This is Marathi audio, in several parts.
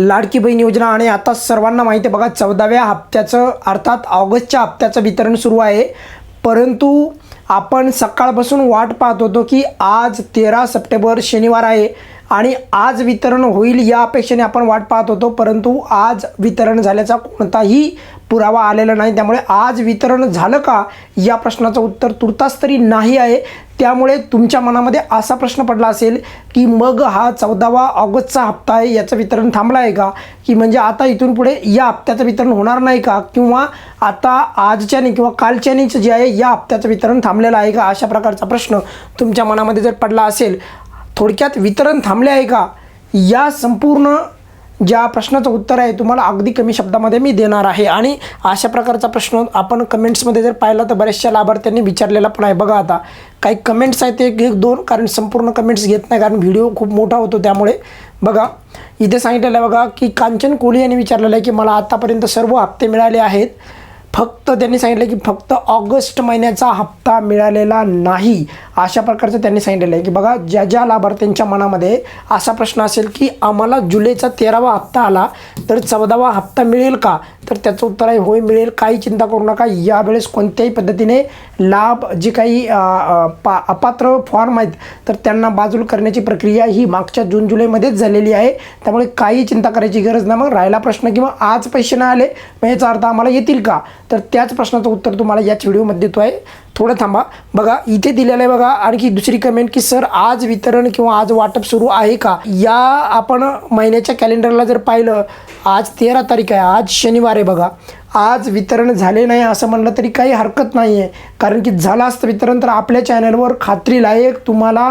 लाडकी बहीण योजना आणि आता सर्वांना माहिती आहे बघा चौदाव्या हप्त्याचं अर्थात ऑगस्टच्या हप्त्याचं वितरण सुरू आहे. परंतु आपण सकाळपासून वाट पाहत होतो की आज तेरा सप्टेंबर शनिवार आहे. आणि आज वितरण होईल या अपेक्षेने आपण वाट पाहत होतो परंतु आज वितरण झाल्याचा कोणताही पुरावा आलेला नाही. त्यामुळे आज वितरण झालं का? या प्रश्नाचं उत्तर तुर्तास तरी नाही आहे. त्यामुळे तुमच्या मनामध्ये असा प्रश्न पडला असेल की मग हा चौदावा ऑगस्टचा हप्ता आहे याचं वितरण थांबलं आहे का? की म्हणजे आता इथून पुढे या हप्त्याचं वितरण होणार नाही का? किंवा आता आजच्याने किंवा कालच्यानेच जे आहे या हप्त्याचं वितरण थांबलेलं आहे का? अशा प्रकारचा प्रश्न तुमच्या मनामध्ये जर पडला असेल थोडक्यात वितरण थांबले आहे का? या संपूर्ण ज्या प्रश्नाचं उत्तर आहे तुम्हाला अगदी कमी शब्दामध्ये मी देणार आहे. आणि अशा प्रकारचा प्रश्न आपण कमेंट्समध्ये जर पाहिला तर बऱ्याचशा लाभार्थ्यांनी विचारलेला पण आहे. बघा आता काही कमेंट्स आहेत एक एक दोन कारण संपूर्ण कमेंट्स घेत नाही कारण व्हिडिओ खूप मोठा होतो त्यामुळे. बघा इथे सांगितलेलं आहे बघा की कांचन कोहली यांनी विचारलेलं आहे की मला आत्तापर्यंत सर्व हप्ते मिळाले आहेत. फक्त त्यांनी सांगितलं की फक्त ऑगस्ट महिन्याचा हप्ता मिळालेला नाही. अशा प्रकारचं त्यांनी सांगितलेलं आहे की बघा ज्या ज्या लाभार्थ्यांच्या मनामध्ये असा प्रश्न असेल की आम्हाला जुलैचा तेरावा हप्ता आला तर चौदावा हप्ता मिळेल का? तर त्याचं उत्तर आहे होय मिळेल. काही चिंता करू नका. यावेळेस कोणत्याही पद्धतीने लाभ जे काही पा अपात्र फॉर्म आहेत तर त्यांना बाजूल करण्याची प्रक्रिया ही मागच्या जून जुलैमध्येच झालेली आहे. त्यामुळे काही चिंता करायची गरज नाही. मग राहिला प्रश्न किंवा आज पैसे नाही आले मग याचा अर्थ आम्हाला येतील का? तर त्याच प्रश्नाचं उत्तर तुम्हाला याच व्हिडिओमध्ये देतो आहे थोडं थांबा. बघा इथे दिलेलं आहे बघा आणखी दुसरी कमेंट की सर आज वितरण किंवा आज वाटप सुरू आहे का? या आपण महिन्याच्या कॅलेंडरला जर पाहिलं आज तेरा तारीख आहे आज शनिवार आहे बघा. आज वितरण झाले नाही असं म्हणलं तरी काही हरकत नाही आहे कारण की झालं असतं वितरण तर आपल्या चॅनलवर खात्रीलायक तुम्हाला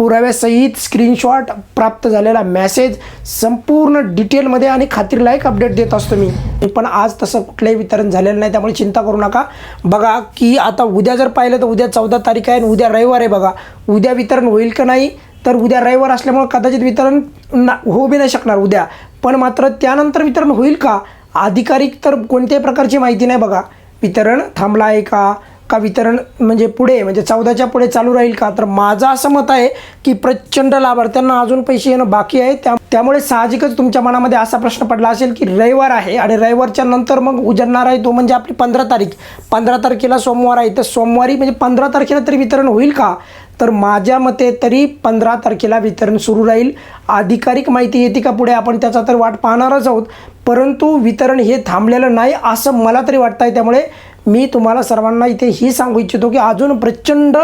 पुराव्यासहित स्क्रीनशॉट प्राप्त झालेला मेसेज संपूर्ण डिटेलमध्ये आणि खात्रीलायक अपडेट देत असतो मी. पण आज तसं कुठलंही वितरण झालेलं नाही त्यामुळे चिंता करू नका. बघा की आता उद्या जर पाहिलं तर उद्या चौदा तारीख आहे आणि उद्या रविवार आहे बघा. उद्या वितरण होईल का नाही? तर उद्या रविवार असल्यामुळे कदाचित वितरण ना होऊ बी नाही शकणार उद्या. पण मात्र त्यानंतर वितरण होईल का? अधिकारिक तर कोणत्याही प्रकारची माहिती नाही बघा. वितरण थांबला आहे का? का वितरण म्हणजे पुढे म्हणजे चौदाच्या पुढे चालू राहील का? तर माझं असं मत आहे की प्रचंड लाभार्थ्यांना अजून पैसे येणं बाकी आहे. त्या त्यामुळे साहजिकच तुमच्या मनामध्ये असा प्रश्न पडला असेल की रविवार आहे आणि रविवारच्या नंतर मग उजडणार आहे तो म्हणजे आपली पंधरा तारीख. पंधरा तारखेला सोमवार आहे. तर सोमवारी म्हणजे पंधरा तारखेला तरी वितरण होईल का? तर माझ्या मते तरी पंधरा तारखेला वितरण सुरू राहील. आधिकारिक माहिती येते का पुढे? आपण त्याचा तर वाट पाहणारच आहोत. परंतु वितरण हे थांबलेलं नाही असं मला तरी वाटतं आहे त्यामुळे मी तुम्हाला सर्वांना इथे ही सांगू इच्छितो की अजून प्रचंड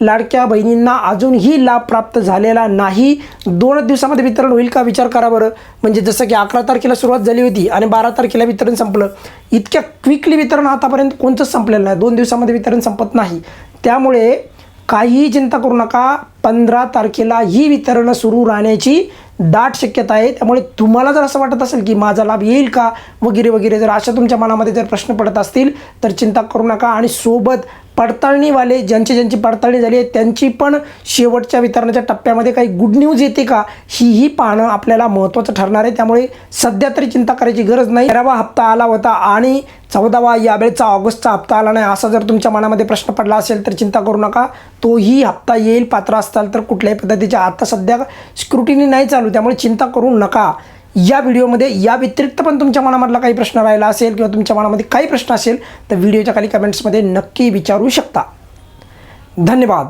लाडक्या बहिणींना अजूनही लाभ प्राप्त झालेला नाही. दोन दिवसामध्ये वितरण होईल का विचार करा बरं. म्हणजे जसं की अकरा तारखेला सुरुवात झाली होती आणि बारा तारखेला वितरण संपलं. इतक्या क्विकली वितरण आतापर्यंत कोणतंच संपलेलं नाही. दोन दिवसामध्ये वितरण संपत नाही. त्यामुळे काहीही चिंता करू नका. पंधरा तारखेला ही वितरणं सुरू राहण्याची दाट शक्यता आहे. त्यामुळे तुम्हाला जर असं वाटत असेल की माझा लाभ येईल का वगैरे वगैरे जर अशा तुमच्या मनामध्ये जर प्रश्न पडत असतील तर चिंता करू नका. आणि सोबत पडताळणीवाले ज्यांची ज्यांची पडताळणी झाली आहे त्यांची पण शेवटच्या वितरणाच्या टप्प्यामध्ये काही गुड न्यूज येते का? हीही पाहणं आपल्याला महत्त्वाचं ठरणार आहे. त्यामुळे सध्या तरी चिंता करायची गरज नाही. तेरावा हप्ता आला होता आणि चौदावा यावेळेचा ऑगस्टचा हप्ता आला नाही. असा जर तुमच्या मनामध्ये प्रश्न पडला असेल तर चिंता करू नका. तोही हप्ता येईल पात्र असताल तर कुठल्याही पद्धतीच्या आता सध्या स्क्रुटिनी नाही चालू त्यामुळे चिंता करू नका. या व्हिडिओमध्ये या व्यतिरिक्त पण तुमच्या मनामधला काही प्रश्न राहिला असेल किंवा तुमच्या मनामध्ये काही प्रश्न असेल तर व्हिडिओच्या खाली कमेंट्समध्ये नक्की विचारू शकता. धन्यवाद.